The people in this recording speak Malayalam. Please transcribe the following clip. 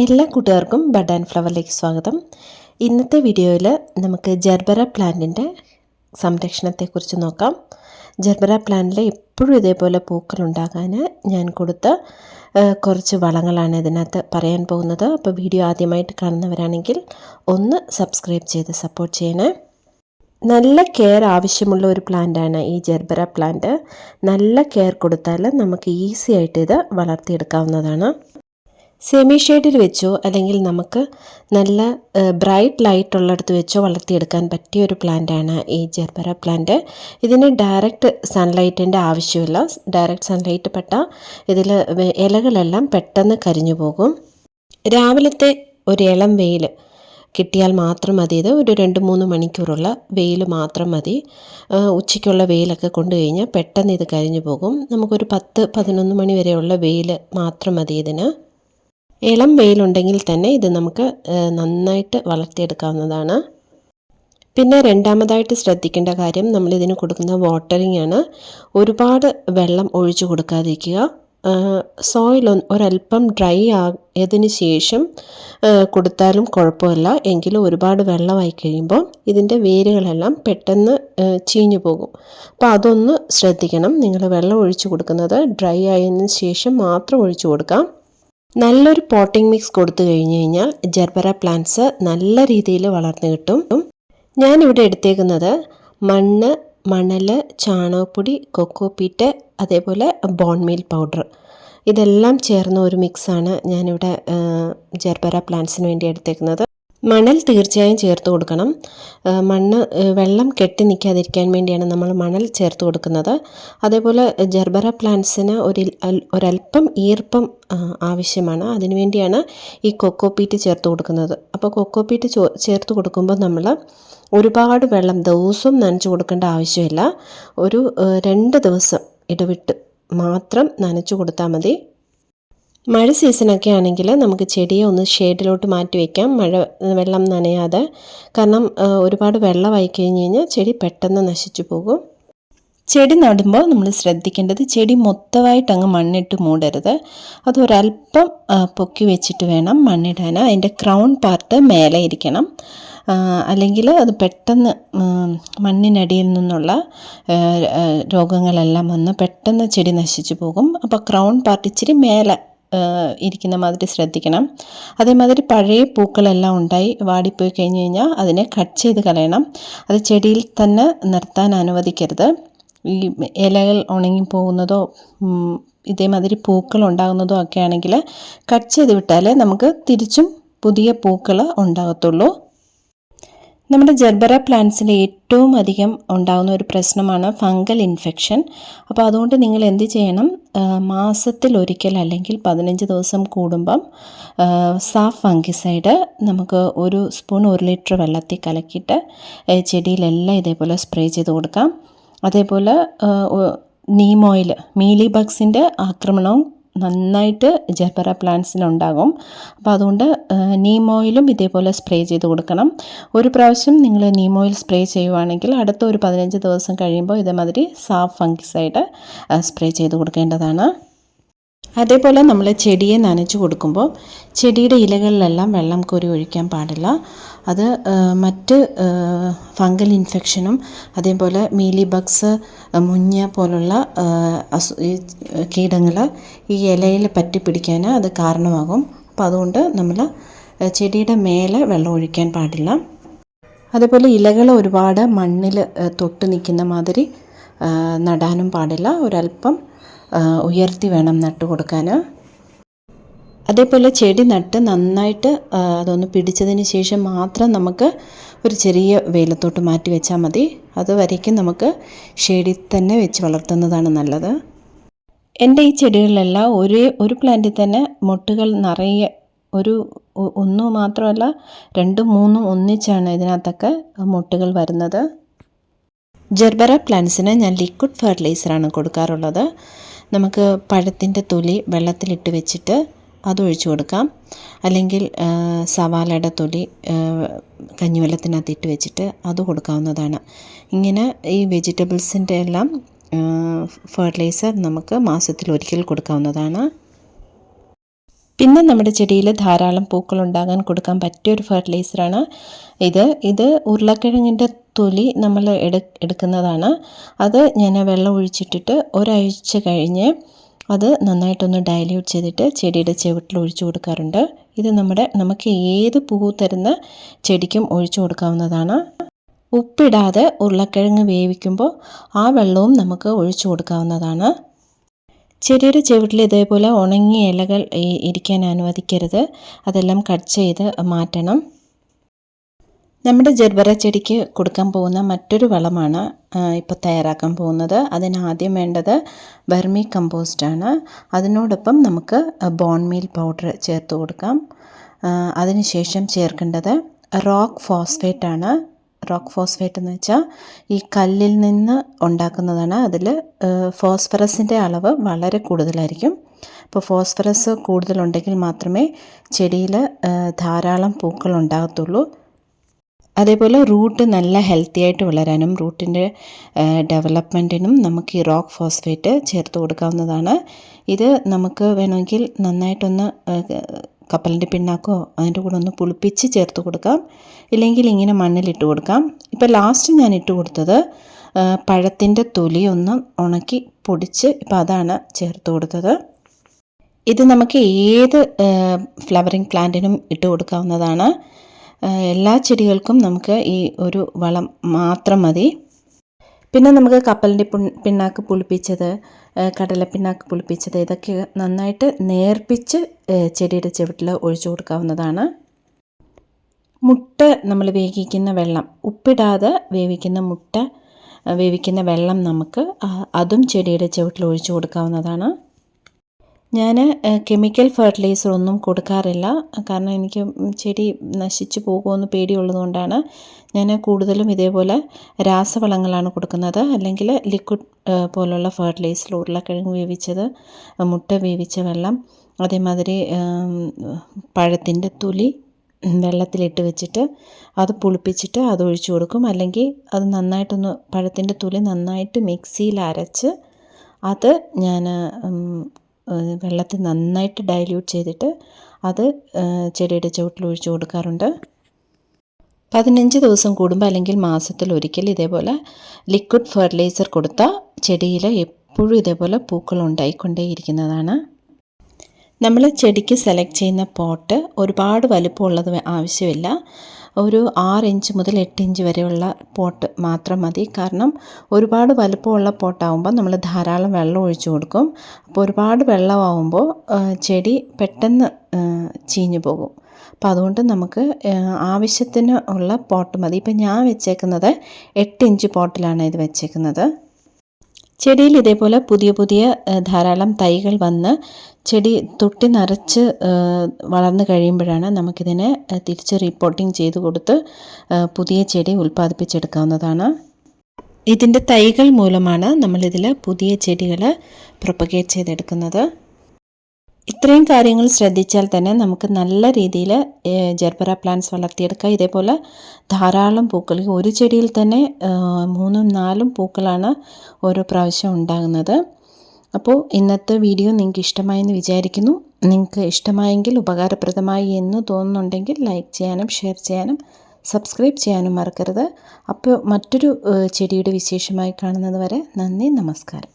എല്ലാ കൂട്ടുകാർക്കും ബഡ് ആൻഡ് ഫ്ലവറിലേക്ക് സ്വാഗതം. ഇന്നത്തെ വീഡിയോയിൽ നമുക്ക് ജർബറ പ്ലാന്റിന്റെ സംരക്ഷണത്തെക്കുറിച്ച് നോക്കാം. ജർബറ പ്ലാന്റിൽ എപ്പോഴും ഇതേപോലെ പൂക്കളുണ്ടാകാൻ ഞാൻ കൊടുത്ത കുറച്ച് വളങ്ങളാണ് ഇതിനകത്ത് പറയാൻ പോകുന്നത്. അപ്പോൾ വീഡിയോ ആദ്യമായിട്ട് കാണുന്നവരാണെങ്കിൽ ഒന്ന് സബ്സ്ക്രൈബ് ചെയ്ത് സപ്പോർട്ട് ചെയ്യണേ. നല്ല കെയർ ആവശ്യമുള്ള ഒരു പ്ലാന്റാണ് ഈ ജർബറ പ്ലാന്റ്. നല്ല കെയർ കൊടുത്താൽ നമുക്ക് ഈസി ആയിട്ട് ഇത് വളർത്തിയെടുക്കാവുന്നതാണ്. സെമി ഷെയ്ഡിൽ വെച്ചോ അല്ലെങ്കിൽ നമുക്ക് നല്ല ബ്രൈറ്റ് ലൈറ്റ് ഉള്ളിടത്ത് വെച്ചോ വളർത്തിയെടുക്കാൻ പറ്റിയ ഒരു പ്ലാന്റാണ് ഈ ജെർബറ പ്ലാന്റ് ഇതിന് ഡയറക്റ്റ് സൺലൈറ്റിന്റെ ആവശ്യമില്ല. ഡയറക്റ്റ് സൺലൈറ്റ് പെട്ടാൽ ഇതിൽ ഇലകളെല്ലാം പെട്ടെന്ന് കരിഞ്ഞു പോകും. രാവിലത്തെ ഒരു ഇളം വെയിൽ കിട്ടിയാൽ മാത്രം മതി. ഇത് ഒരു രണ്ട് മൂന്ന് മണിക്കൂറുള്ള വെയിൽ മാത്രം മതി. ഉച്ചയ്ക്കുള്ള വെയിലൊക്കെ കൊണ്ടു കഴിഞ്ഞാൽ പെട്ടെന്ന് ഇത് കരിഞ്ഞു പോകും. നമുക്കൊരു പത്ത് പതിനൊന്ന് മണി വരെയുള്ള വെയിൽ മാത്രം മതി ഇതിന്. ഇളം വെയിലുണ്ടെങ്കിൽ തന്നെ ഇത് നമുക്ക് നന്നായിട്ട് വളർത്തിയെടുക്കാവുന്നതാണ്. പിന്നെ രണ്ടാമതായിട്ട് ശ്രദ്ധിക്കേണ്ട കാര്യം നമ്മളിതിന് കൊടുക്കുന്ന വാട്ടറിംഗ് ആണ് ഒരുപാട് വെള്ളം ഒഴിച്ചു കൊടുക്കാതിരിക്കുക. സോയിൽ ഒരല്പം ഡ്രൈ ആയതിനു ശേഷം കൊടുത്താലും കുഴപ്പമില്ല. എങ്കിലും ഒരുപാട് വെള്ളമായി കഴിയുമ്പോൾ ഇതിന്റെ വേരുകളെല്ലാം പെട്ടെന്ന് ചീഞ്ഞു പോകും. അപ്പോൾ അതൊന്ന് ശ്രദ്ധിക്കണം. നിങ്ങൾ വെള്ളം ഒഴിച്ചു കൊടുക്കുന്നത് ഡ്രൈ ആയതിനു ശേഷം മാത്രം ഒഴിച്ചു കൊടുക്കാം. നല്ലൊരു പോട്ടിംഗ് മിക്സ് കൊടുത്തു കഴിഞ്ഞു കഴിഞ്ഞാൽ ജർബറ പ്ലാന്റ്സ് നല്ല രീതിയിൽ വളർന്നു കിട്ടും. ഞാനിവിടെ എടുത്തേക്കുന്നത് മണ്ണ് മണൽ ചാണകപ്പൊടി കൊക്കോപ്പീറ്റ് അതേപോലെ ബോൺമീൽ പൗഡർ ഇതെല്ലാം ചേർന്ന ഒരു മിക്സാണ് ഞാനിവിടെ ജർബറ പ്ലാന്റ്സിന് വേണ്ടി എടുത്തേക്കുന്നത്. മണൽ തീർച്ചയായും ചേർത്ത് കൊടുക്കണം. മണ്ണ് വെള്ളം കെട്ടി നിൽക്കാതിരിക്കാൻ വേണ്ടിയാണ് നമ്മൾ മണൽ ചേർത്ത് കൊടുക്കുന്നത്. അതേപോലെ ജർബറ പ്ലാന്റ്സിന് ഒരു ഒരല്പം ഈർപ്പം ആവശ്യമാണ്. അതിനുവേണ്ടിയാണ് ഈ കൊക്കോ പീറ്റ് ചേർത്ത് കൊടുക്കുന്നത്. അപ്പോൾ കൊക്കോ പീറ്റ് ചേർത്ത് കൊടുക്കുമ്പോൾ നമ്മൾ ഒരുപാട് വെള്ളം ദിവസവും നനച്ചു കൊടുക്കേണ്ട ആവശ്യമില്ല. ഒരു രണ്ട് ദിവസം ഇടവിട്ട് മാത്രം നനച്ചു കൊടുത്താൽ മതി. മഴ സീസണൊക്കെ ആണെങ്കിൽ നമുക്ക് ചെടിയെ ഒന്ന് ഷെയ്ഡിലോട്ട് മാറ്റി വയ്ക്കാം മഴ വെള്ളം നനയാതെ. കാരണം ഒരുപാട് വെള്ളമായി കഴിഞ്ഞ് കഴിഞ്ഞാൽ ചെടി പെട്ടെന്ന് നശിച്ചു പോകും. ചെടി നടുമ്പോൾ നമ്മൾ ശ്രദ്ധിക്കേണ്ടത് ചെടി മൊത്തമായിട്ട് അങ്ങ് മണ്ണിട്ട് മൂടരുത്. അത് ഒരല്പം പൊക്കി വെച്ചിട്ട് വേണം മണ്ണിടാൻ. അതിന്റെ ക്രൗൺ പാർട്ട് മേലെ ഇരിക്കണം. അല്ലെങ്കിൽ അത് പെട്ടെന്ന് മണ്ണിനടിയിൽ നിന്നുള്ള രോഗങ്ങളെല്ലാം വന്ന് പെട്ടെന്ന് ചെടി നശിച്ചു പോകും. അപ്പോൾ ക്രൗൺ പാർട്ട് ഇച്ചിരി മേലെ ഇരിക്കുന്ന മാതിരി ശ്രദ്ധിക്കണം. അതേമാതിരി പഴയ പൂക്കളെല്ലാം ഉണ്ടായി വാടിപ്പോയി കഴിഞ്ഞ് കഴിഞ്ഞാൽ അതിനെ കട്ട് ചെയ്ത് കളയണം. അത് ചെടിയിൽ തന്നെ നിർത്താൻ അനുവദിക്കരുത്. ഈ ഇലകൾ ഉണങ്ങി പോകുന്നതോ ഇതേമാതിരി പൂക്കൾ ഉണ്ടാകുന്നതോ ഒക്കെ ആണെങ്കിൽ കട്ട് ചെയ്ത് വിട്ടാലേ നമുക്ക് തിരിച്ചും പുതിയ പൂക്കൾ ഉണ്ടാകത്തുള്ളൂ. നമ്മുടെ ജർബറ പ്ലാന്റ്സിൽ ഏറ്റവും അധികം ഉണ്ടാകുന്ന ഒരു പ്രശ്നമാണ് ഫംഗൽ ഇൻഫെക്ഷൻ. അപ്പോൾ അതുകൊണ്ട് നിങ്ങൾ എന്ത് ചെയ്യണം? മാസത്തിൽ ഒരിക്കൽ അല്ലെങ്കിൽ പതിനഞ്ച് ദിവസം കൂടുമ്പം സാഫ് ഫംഗിസൈഡ് നമുക്ക് ഒരു സ്പൂൺ ഒരു ലിറ്റർ വെള്ളത്തിൽ കലക്കിയിട്ട് ചെടിയിലെല്ലാം ഇതേപോലെ സ്പ്രേ ചെയ്ത് കൊടുക്കാം. അതേപോലെ നീമോയിൽ മീലി ബഗ്സിന്റെ ആക്രമണവും നന്നായിട്ട് ജർബറ പ്ലാന്റ്സിനുണ്ടാകും അപ്പോൾ അതുകൊണ്ട് നീം ഓയിലും ഇതേപോലെ സ്പ്രേ ചെയ്ത് കൊടുക്കണം. ഒരു പ്രാവശ്യം നിങ്ങൾ നീം ഓയിൽ സ്പ്രേ ചെയ്യുവാണെങ്കിൽ അടുത്ത ഒരു പതിനഞ്ച് ദിവസം കഴിയുമ്പോൾ ഇതേമാതിരി സാഫ് ഫംഗിസൈഡ് സ്പ്രേ ചെയ്ത് കൊടുക്കേണ്ടതാണ്. അതേപോലെ നമ്മൾ ചെടിയെ നനച്ചു കൊടുക്കുമ്പോൾ ചെടിയുടെ ഇലകളിലെല്ലാം വെള്ളം കോരി ഒഴിക്കാൻ പാടില്ല. അത് മറ്റ് ഫംഗൽ ഇൻഫെക്ഷനും അതേപോലെ മീലി ബഗ്സ് മുഞ്ഞ പോലുള്ള അസു കീടങ്ങൾ ഈ ഇലയിൽ പറ്റി പിടിക്കാൻ അത് കാരണമാകും. അപ്പോൾ അതുകൊണ്ട് നമ്മൾ ചെടിയുടെ മേലെ വെള്ളം ഒഴിക്കാൻ പാടില്ല. അതേപോലെ ഇലകൾ ഒരുപാട് മണ്ണിൽ തൊട്ട് നിൽക്കുന്ന മാതിരി നടാനും പാടില്ല. ഒരല്പം ഉയർത്തി വേണം നട്ടു കൊടുക്കാൻ അതേപോലെ ചെടി നട്ട് നന്നായിട്ട് അതൊന്ന് പിടിച്ചതിന് ശേഷം മാത്രം നമുക്ക് ഒരു ചെറിയ വെയിലത്തോട്ട് മാറ്റി വെച്ചാൽ മതി. അതുവരേക്കും നമുക്ക് ഷെയ്ഡിൽ തന്നെ വെച്ച് വളർത്തുന്നതാണ് നല്ലത്. എന്റെ ഈ ചെടികളിലെല്ലാം ഒരേ ഒരു പ്ലാന്റിൽ തന്നെ മൊട്ടുകൾ നിറയെ ഒരു ഒന്ന് മാത്രമല്ല രണ്ടും മൂന്നും ഒന്നിച്ചാണ് ഇതിനകത്തൊക്കെ മൊട്ടുകൾ വരുന്നത്. ജെർബറ പ്ലാന്റ്സിന് ഞാൻ ലിക്വിഡ് ഫെർട്ടിലൈസറാണ് കൊടുക്കാറുള്ളത്. നമുക്ക് പഴത്തിന്റെ തൊലി വെള്ളത്തിലിട്ട് വെച്ചിട്ട് അതൊഴിച്ചു കൊടുക്കാം. അല്ലെങ്കിൽ സവാളയുടെ തൊലി കഞ്ഞിവെള്ളത്തിനകത്തിട്ട് വെച്ചിട്ട് അത് കൊടുക്കാവുന്നതാണ്. ഇങ്ങനെ ഈ വെജിറ്റബിൾസിന്റെ എല്ലാം ഫെർട്ടിലൈസർ നമുക്ക് മാസത്തിൽ ഒരിക്കൽ കൊടുക്കാവുന്നതാണ്. പിന്നെ നമ്മുടെ ചെടിയിൽ ധാരാളം പൂക്കൾ ഉണ്ടാകാൻ കൊടുക്കാൻ പറ്റിയ ഒരു ഫെർട്ടിലൈസറാണ് ഇത്. ഇത് ഉരുളക്കിഴങ്ങിന്റെ തൊലി നമ്മൾ എടുക്കുന്നതാണ്. അത് ഞാൻ വെള്ളം ഒഴിച്ചിട്ടിട്ട് ഒരാഴ്ച കഴിഞ്ഞ് അത് നന്നായിട്ടൊന്ന് ഡയല്യൂട്ട് ചെയ്തിട്ട് ചെടിയുടെ ചുവട്ടിൽ ഒഴിച്ചു കൊടുക്കാറുണ്ട്. ഇത് നമ്മുടെ നമുക്ക് ഏത് പൂ തരുന്ന ചെടിക്കും ഒഴിച്ചു കൊടുക്കാവുന്നതാണ്. ഉപ്പിടാതെ ഉരുളക്കിഴങ്ങ് വേവിക്കുമ്പോൾ ആ വെള്ളവും നമുക്ക് ഒഴിച്ചു കൊടുക്കാവുന്നതാണ്. ചെടിയുടെ ചുവട്ടിൽ ഇതേപോലെ ഉണങ്ങിയ ഇലകൾ ഇരിക്കാൻ അനുവദിക്കരുത്. അതെല്ലാം കട്ട് ചെയ്ത് മാറ്റണം. നമ്മുടെ ജർബറ ചെടിക്ക് കൊടുക്കാൻ പോകുന്ന മറ്റൊരു വളമാണ് ഇപ്പോൾ തയ്യാറാക്കാൻ പോകുന്നത്. അതിനാദ്യം വേണ്ടത് വെർമി കമ്പോസ്റ്റാണ് അതിനോടൊപ്പം നമുക്ക് ബോൺ മീൽ പൗഡർ ചേർത്ത് കൊടുക്കാം. അതിനുശേഷം ചേർക്കേണ്ടത് റോക്ക് ഫോസ്ഫേറ്റ് ആണ്. റോക്ക് ഫോസ്ഫേറ്റ് എന്ന് വെച്ചാൽ ഈ കല്ലിൽ നിന്ന് ഉണ്ടാക്കുന്നതാണ്. അതിൽ ഫോസ്ഫറസിന്റെ അളവ് വളരെ കൂടുതലായിരിക്കും. അപ്പോൾ ഫോസ്ഫറസ് കൂടുതലുണ്ടെങ്കിൽ മാത്രമേ ചെടിയിൽ ധാരാളം പൂക്കൾ ഉണ്ടാകത്തുള്ളൂ. അതേപോലെ റൂട്ട് നല്ല ഹെൽത്തി ആയിട്ട് വളരാനും റൂട്ടിന്റെ ഡെവലപ്മെന്റിനും നമുക്ക് ഈ റോക്ക് ഫോസ്ഫേറ്റ് ചേർത്ത് കൊടുക്കാവുന്നതാണ്. ഇത് നമുക്ക് വേണമെങ്കിൽ നന്നായിട്ടൊന്ന് കപ്പലിന്റെ പിണ്ണാക്കോ അതിന്റെ കൂടെ ഒന്ന് പുളിപ്പിച്ച് ചേർത്ത് കൊടുക്കാം. ഇല്ലെങ്കിൽ ഇങ്ങനെ മണ്ണിലിട്ട് കൊടുക്കാം. ഇപ്പോൾ ലാസ്റ്റ് ഞാൻ ഇട്ട് കൊടുത്തത് പഴത്തിന്റെ തൊലി ഒന്ന് ഉണക്കി പൊടിച്ച് ഇപ്പോൾ അതാണ് ചേർത്ത് കൊടുത്തത്. ഇത് നമുക്ക് ഏത് ഫ്ലവറിങ് പ്ലാന്റിനും ഇട്ട് കൊടുക്കാവുന്നതാണ്. എല്ലാ ചെടികൾക്കും നമുക്ക് ഈ ഒരു വളം മാത്രം മതി. പിന്നെ നമുക്ക് കപ്പലിന്റെ പിണ്ണാക്ക് പുളിപ്പിച്ചത് കടല പിണ്ണാക്ക് പുളിപ്പിച്ചത് ഇതൊക്കെ നന്നായിട്ട് നേർപ്പിച്ച് ചെടിയുടെ ചുവട്ടിൽ ഒഴിച്ചു കൊടുക്കാവുന്നതാണ്. മുട്ട നമ്മൾ വേവിക്കുന്ന വെള്ളം ഉപ്പിടാതെ വേവിക്കുന്ന മുട്ട വേവിക്കുന്ന വെള്ളം നമുക്ക് അതും ചെടിയുടെ ചുവട്ടിൽ ഒഴിച്ചു കൊടുക്കാവുന്നതാണ്. ഞാൻ കെമിക്കൽ ഫെർട്ടിലൈസർ ഒന്നും കൊടുക്കാറില്ല. കാരണം എനിക്ക് ചെടി നശിച്ചു പോകുമെന്ന് പേടിയുള്ളതുകൊണ്ടാണ് ഞാൻ കൂടുതലും ഇതേപോലെ രാസവളങ്ങളാണ് കൊടുക്കുന്നത്. അല്ലെങ്കിൽ ലിക്വിഡ് പോലുള്ള ഫെർട്ടിലൈസർ ഉരുളക്കിഴങ്ങ് വേവിച്ചത് മുട്ട വേവിച്ച വെള്ളം അതേമാതിരി പഴത്തിന്റെ തൊലി വെള്ളത്തിലിട്ട് വെച്ചിട്ട് അത് പുളിപ്പിച്ചിട്ട് അത് ഒഴിച്ചു കൊടുക്കും. അല്ലെങ്കിൽ അത് നന്നായിട്ടൊന്ന് പഴത്തിന്റെ തൊലി നന്നായിട്ട് മിക്സിയിൽ അരച്ച് അത് ഞാൻ വെള്ളത്തിൽ നന്നായിട്ട് ഡൈല്യൂട്ട് ചെയ്തിട്ട് അത് ചെടിയുടെ ചുവട്ടിൽ ഒഴിച്ചു കൊടുക്കാറുണ്ട്. പതിനഞ്ച് ദിവസം കൂടുമ്പോൾ അല്ലെങ്കിൽ മാസത്തിൽ ഒരിക്കൽ ഇതേപോലെ ലിക്വിഡ് ഫെർട്ടിലൈസർ കൊടുത്താൽ ചെടിയിൽ എപ്പോഴും ഇതേപോലെ പൂക്കൾ ഉണ്ടായിക്കൊണ്ടേയിരിക്കുന്നതാണ്. നമ്മൾ ചെടിക്ക് സെലക്ട് ചെയ്യുന്ന പോട്ട് ഒരുപാട് വലുപ്പമുള്ളത് ആവശ്യമില്ല. ഒരു ആറ് ഇഞ്ച് മുതൽ എട്ട് ഇഞ്ച് വരെയുള്ള പോട്ട് മാത്രം മതി. കാരണം ഒരുപാട് വലുപ്പമുള്ള പോട്ടാവുമ്പോൾ നമ്മൾ ധാരാളം വെള്ളം ഒഴിച്ചു കൊടുക്കും. അപ്പോൾ ഒരുപാട് വെള്ളമാവുമ്പോൾ ചെടി പെട്ടെന്ന് ചീഞ്ഞു പോകും. അപ്പോൾ അതുകൊണ്ട് നമുക്ക് ആവശ്യത്തിന് ഉള്ള പോട്ട് മതി. ഇപ്പം ഞാൻ വെച്ചേക്കുന്നത് എട്ട് ഇഞ്ച് പോട്ടിലാണ് ഇത് വെച്ചേക്കുന്നത്. ചെടിയിൽ ഇതേപോലെ പുതിയ പുതിയ ധാരാളം തൈകൾ വന്ന് ചെടി തൊട്ടി നിറച്ച് വളർന്നു കഴിയുമ്പോഴാണ് നമുക്കിതിനെ തിരിച്ച് റിപ്പോർട്ടിംഗ് ചെയ്ത് കൊടുത്ത് പുതിയ ചെടി ഉൽപ്പാദിപ്പിച്ചെടുക്കാവുന്നതാണ്. ഇതിന്റെ തൈകൾ മൂലമാണ് നമ്മളിതിൽ പുതിയ ചെടികൾ പ്രൊപ്പഗേറ്റ് ചെയ്തെടുക്കുന്നത്. ഇത്രയും കാര്യങ്ങൾ ശ്രദ്ധിച്ചാൽ തന്നെ നമുക്ക് നല്ല രീതിയിൽ ജർബറ പ്ലാന്റ്സ് വളർത്തിയെടുക്കാം. ഇതേപോലെ ധാരാളം പൂക്കൾ ഒരു ചെടിയിൽ തന്നെ മൂന്നും നാലും പൂക്കളാണ് ഓരോ പ്രാവശ്യം ഉണ്ടാകുന്നത്. അപ്പോൾ ഇന്നത്തെ വീഡിയോ നിങ്ങൾക്ക് ഇഷ്ടമായെന്ന് വിചാരിക്കുന്നു. നിങ്ങൾക്ക് ഇഷ്ടമായെങ്കിൽ ഉപകാരപ്രദമായി എന്ന് തോന്നുന്നുണ്ടെങ്കിൽ ലൈക്ക് ചെയ്യാനും ഷെയർ ചെയ്യാനും സബ്സ്ക്രൈബ് ചെയ്യാനും മറക്കരുത്. അപ്പോൾ മറ്റൊരു ചെടിയുടെ വിശേഷമായി കാണുന്നത് വരെ നന്ദി നമസ്കാരം.